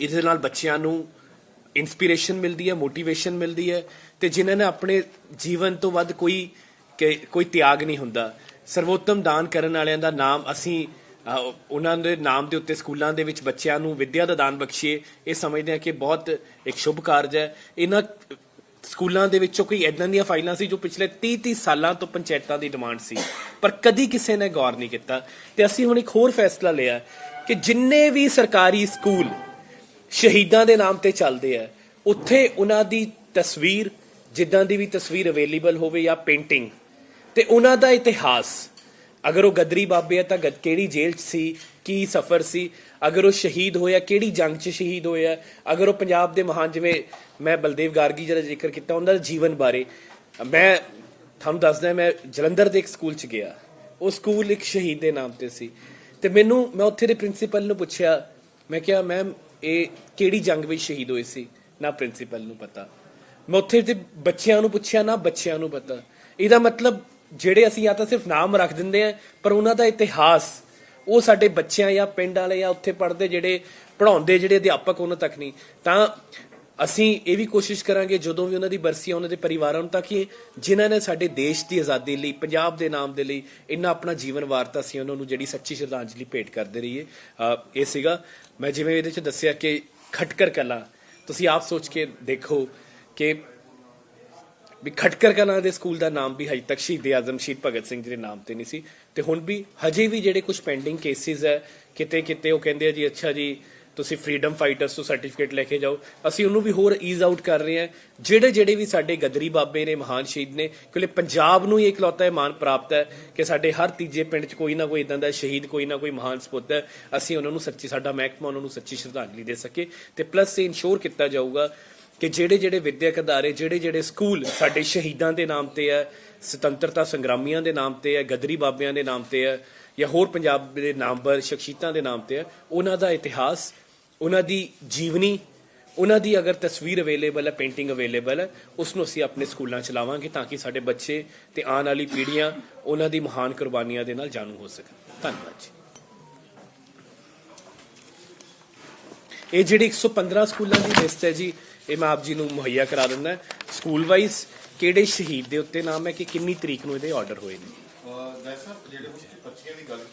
ਇਹਦੇ ਨਾਲ ਬੱਚਿਆਂ ਨੂੰ ਇਨਸਪੀਰੇਸ਼ਨ ਮਿਲਦੀ ਹੈ ਮੋਟੀਵੇਸ਼ਨ ਮਿਲਦੀ ਹੈ ਤੇ ਜਿਨ੍ਹਾਂ ਨੇ ਆਪਣੇ ਜੀਵਨ ਤੋਂ ਵੱਧ ਕੋਈ ਕੋਈ ਤਿਆਗ ਨਹੀਂ ਹੁੰਦਾ। ਸਰਵੋਤਮ ਦਾਨ ਕਰਨ ਵਾਲਿਆਂ ਦਾ ਨਾਮ ਅਸੀਂ ਉਹਨਾਂ ਦੇ ਨਾਮ ਦੇ ਉੱਤੇ ਸਕੂਲਾਂ ਦੇ ਵਿੱਚ ਬੱਚਿਆਂ ਨੂੰ ਵਿੱਦਿਆ ਦਾ ਦਾਨ ਬਖਸ਼ੀਏ, ਇਹ ਸਮਝਦੇ ਹਾਂ ਕਿ ਬਹੁਤ ਇੱਕ ਸ਼ੁਭ ਕਾਰਜ ਹੈ। ਇਹਨਾਂ ਸਕੂਲਾਂ ਦੇ ਵਿੱਚੋਂ ਕੋਈ ਇਦਾਂ ਦੀਆਂ ਫਾਈਲਾਂ ਸੀ ਜੋ ਪਿਛਲੇ 30 30 ਸਾਲਾਂ ਤੋਂ ਪੰਚਾਇਤਾਂ ਦੀ ਡਿਮਾਂਡ ਸੀ, ਪਰ ਕਦੀ ਕਿਸੇ ਨੇ ਗੌਰ ਨਹੀਂ ਕੀਤਾ। ਤੇ ਅਸੀਂ ਹੁਣ ਇੱਕ ਹੋਰ ਫੈਸਲਾ ਲਿਆ ਕਿ ਜਿੰਨੇ ਵੀ ਸਰਕਾਰੀ ਸਕੂਲ ਸ਼ਹੀਦਾਂ ਦੇ ਨਾਮ ਤੇ ਚੱਲਦੇ ਆ। ਉੱਥੇ ਉਹਨਾਂ ਦੀ ਤਸਵੀਰ, ਜਿੱਦਾਂ ਦੀ ਵੀ ਤਸਵੀਰ ਅਵੇਲੇਬਲ ਹੋਵੇ ਜਾਂ ਪੇਂਟਿੰਗ ਤੇ ਉਹਨਾਂ ਦਾ ਇਤਿਹਾਸ। ਅਗਰ ਉਹ ਗਦਰੀ ਬਾਬੇ ਆ ਤਾਂ ਕਿਹੜੀ ਜੇਲ੍ਹ 'ਚ ਸੀ, ਕੀ ਸਫ਼ਰ ਸੀ, ਅਗਰ ਉਹ ਸ਼ਹੀਦ ਹੋਇਆ, ਕਿਹੜੀ ਜੰਗ 'ਚ ਸ਼ਹੀਦ ਹੋਇਆ, ਅਗਰ ਉਹ ਪੰਜਾਬ ਦੇ ਮਹਾਨ ਜਿਵੇਂ ਮੈਂ ਬਲਦੇਵ ਗਾਰਗੀ ਜੀ ਦਾ ਜ਼ਿਕਰ ਕੀਤਾ, ਉਹਨਾਂ ਦੇ ਜੀਵਨ ਬਾਰੇ। ਮੈਂ ਤੁਹਾਨੂੰ ਦੱਸਦਾ ਮੈਂ ਜਲੰਧਰ ਦੇ ਇੱਕ ਸਕੂਲ 'ਚ ਗਿਆ। ਉਹ ਸਕੂਲ ਇੱਕ ਸ਼ਹੀਦ ਦੇ ਨਾਮ ਤੇ ਸੀ। ਤੇ ਮੈਨੂੰ, ਮੈਂ ਉੱਥੇ ਦੇ ਪ੍ਰਿੰਸੀਪਲ ਨੂੰ ਪੁੱਛਿਆ, ਮੈਂ ਕਿਹਾ ਮੈਮ ਇਹ ਕਿਹੜੀ ਜੰਗ ਵਿੱਚ ਸ਼ਹੀਦ ਹੋਏ ਸੀ, ਨਾ ਪ੍ਰਿੰਸੀਪਲ ਨੂੰ ਪਤਾ। ਮੈਂ ਉੱਥੇ ਦੇ ਬੱਚਿਆਂ ਨੂੰ ਪੁੱਛਿਆ, ਨਾ ਬੱਚਿਆਂ ਨੂੰ ਪਤਾ। ਇਹਦਾ ਮਤਲਬ ਜਿਹੜੇ ਅਸੀਂ ਜਾਂ ਤਾਂ ਸਿਰਫ ਨਾਮ ਰੱਖ ਦਿੰਦੇ ਆ, ਪਰ ਉਹਨਾਂ ਦਾ ਇਤਿਹਾਸ, ਉਹ ਸਾਡੇ ਬੱਚਿਆਂ ਜਾਂ ਪਿੰਡ ਵਾਲੇ ਜਾਂ ਉੱਥੇ ਪੜ੍ਹਦੇ ਜਿਹੜੇ, ਪੜ੍ਹਾਉਂਦੇ ਜਿਹੜੇ ਅਧਿਆਪਕ ਉਹਨਾਂ ਤੱਕ ਨਹੀਂ। ਤਾਂ ਅਸੀਂ ਇਹ ਵੀ ਕੋਸ਼ਿਸ਼ ਕਰਾਂਗੇ ਜਦੋਂ ਵੀ ਉਹਨਾਂ ਦੀ ਬਰਸੀ ਆ, ਉਹਨਾਂ ਦੇ ਪਰਿਵਾਰਾਂ ਨੂੰ ਤਾਂ ਕਿ ਜਿਨ੍ਹਾਂ ਨੇ ਸਾਡੇ ਦੇਸ਼ ਦੀ ਆਜ਼ਾਦੀ ਲਈ, ਪੰਜਾਬ ਦੇ ਨਾਮ ਦੇ ਲਈ ਇੰਨਾ ਆਪਣਾ ਜੀਵਨ ਵਾਰਤਾ ਸੀ, ਉਹਨਾਂ ਨੂੰ ਜਿਹੜੀ ਸੱਚੀ ਸ਼ਰਧਾਂਜਲੀ ਭੇਟ ਕਰਦੇ ਰਹੀਏ। ਇਹ ਸੀਗਾ। ਮੈਂ ਜਿਵੇਂ ਇਹਦੇ ਚ ਦੱਸਿਆ ਕਿ ਖਟਕਰ ਕਲਾ, ਤੁਸੀਂ ਆਪ ਸੋਚ ਕੇ ਦੇਖੋ ਕਿ ਵੀ ਖਟਕਰ ਕਲਾਂ ਦੇ ਸਕੂਲ ਦਾ ਨਾਮ ਵੀ ਹਜੇ ਤੱਕ ਸ਼ਹੀਦ ਆਜ਼ਮ ਸ਼ਹੀਦ ਭਗਤ ਸਿੰਘ ਜੀ ਦੇ ਨਾਮ ਤੇ ਨਹੀਂ ਸੀ। ਤੇ ਹੁਣ ਵੀ ਹਜੇ ਵੀ ਜਿਹੜੇ ਕੁਝ ਪੈਂਡਿੰਗ ਕੇਸਿਸ ਹੈ ਕਿਤੇ ਕਿਤੇ ਉਹ ਕਹਿੰਦੇ ਆ ਜੀ, ਅੱਛਾ ਜੀ ਤੁਸੀਂ ਫਰੀडम ਫਾਈਟਰਸ ਤੋਂ ਸਰਟੀਫਿਕੇਟ ਲੈ ਕੇ ਜਾਓ। ਅਸੀਂ ਉਹਨੂੰ ਵੀ ਹੋਰ ਈਜ਼ ਆਊਟ ਕਰ ਰਹੇ ਹਾਂ। ਜਿਹੜੇ ਜਿਹੜੇ ਵੀ ਸਾਡੇ ਗਦਰੀ ਬਾਬੇ ਨੇ, ਮਹਾਨ ਸ਼ਹੀਦ ਨੇ, ਕਿਉਂਕਿ ਪੰਜਾਬ ਨੂੰ ਹੀ ਇਕਲੌਤਾ ਇਹ ਮਾਣ ਪ੍ਰਾਪਤ ਹੈ ਕਿ ਸਾਡੇ ਹਰ ਤੀਜੇ ਪਿੰਡ 'ਚ ਕੋਈ ਨਾ ਕੋਈ ਇਦਾਂ ਦਾ ਸ਼ਹੀਦ, ਕੋਈ ਨਾ ਕੋਈ ਮਹਾਨ ਸਪੁੱਤ ਹੈ। ਅਸੀਂ ਉਹਨਾਂ ਨੂੰ ਸੱਚੀ ਸਾਡਾ ਮਹਿਕਮਾ ਉਹਨਾਂ ਨੂੰ ਸੱਚੀ ਸ਼ਰਧਾਂਜਲੀ ਦੇ ਸਕੇ। ਤੇ ਪਲੱਸ ਇਹ ਇਨਸ਼ੋਰ ਕੀਤਾ ਜਾਊਗਾ ਕਿ ਜਿਹੜੇ ਜਿਹੜੇ ਵਿਦਿਅਕ ਅਦਾਰੇ, ਜਿਹੜੇ ਜਿਹੜੇ ਸਕੂਲ ਸਾਡੇ ਸ਼ਹੀਦਾਂ ਦੇ ਨਾਮ ਤੇ ਹੈ, ਸੁਤੰਤਰਤਾ ਸੰਗਰਾਮੀਆਂ ਦੇ ਨਾਮ ਤੇ ਹੈ, ਗਦਰੀ ਬਾਬਿਆਂ ਦੇ ਨਾਮ ਤੇ ਹੈ, ਜਾਂ ਹੋਰ ਪੰਜਾਬ ਦੇ ਨਾਮਵਰ ਸ਼ਖਸੀਅਤਾਂ ਦੇ ਨਾਮ ਤੇ ਹੈ, ਉਹਨਾਂ ਦਾ ਇਤਿਹਾਸ ਉਹਨਾਂ ਦੀ ਜੀਵਨੀ, ਉਹਨਾਂ ਦੀ ਅਗਰ ਤਸਵੀਰ ਅਵੇਲੇਬਲ ਹੈ ਪੇਂਟਿੰਗ ਅਵੇਲੇਬਲ ਹੈ ਉਸ ਨੂੰ ਅਸੀਂ ਆਪਣੇ ਸਕੂਲਾਂ ਚ ਲਾਵਾਂਗੇ ਤਾਂ ਕਿ ਸਾਡੇ ਬੱਚੇ ਤੇ ਆਉਣ ਵਾਲੀ ਪੀੜ੍ਹੀਆਂ ਉਹਨਾਂ ਦੀ ਮਹਾਨ ਕੁਰਬਾਨੀਆਂ ਦੇ ਨਾਲ ਜਾਣੂ ਹੋ ਸਕਣ। ਧੰਨਵਾਦ ਜੀ। ਇਹ ਜਿਹੜੀ 115 ਸਕੂਲਾਂ ਦੀ ਲਿਸਟ ਹੈ ਜੀ, ਇਹ ਮੈਂ ਆਪ ਜੀ ਨੂੰ ਮੁਹੱਈਆ ਕਰਾ ਦਿੰਦਾ ਸਕੂਲ ਵਾਈਜ਼ ਕਿਹੜੇ ਸ਼ਹੀਦ ਦੇ ਉੱਤੇ ਨਾਮ ਹੈ ਕਿ ਕਿੰਨੀ ਤਰੀਕ ਨੂੰ ਇਹਦੇ ਆਰਡਰ ਹੋਏ ਨੇ? ਜਿਹੜੇ ਤੁਸੀਂ 25 ਦੀ ਗੱਲ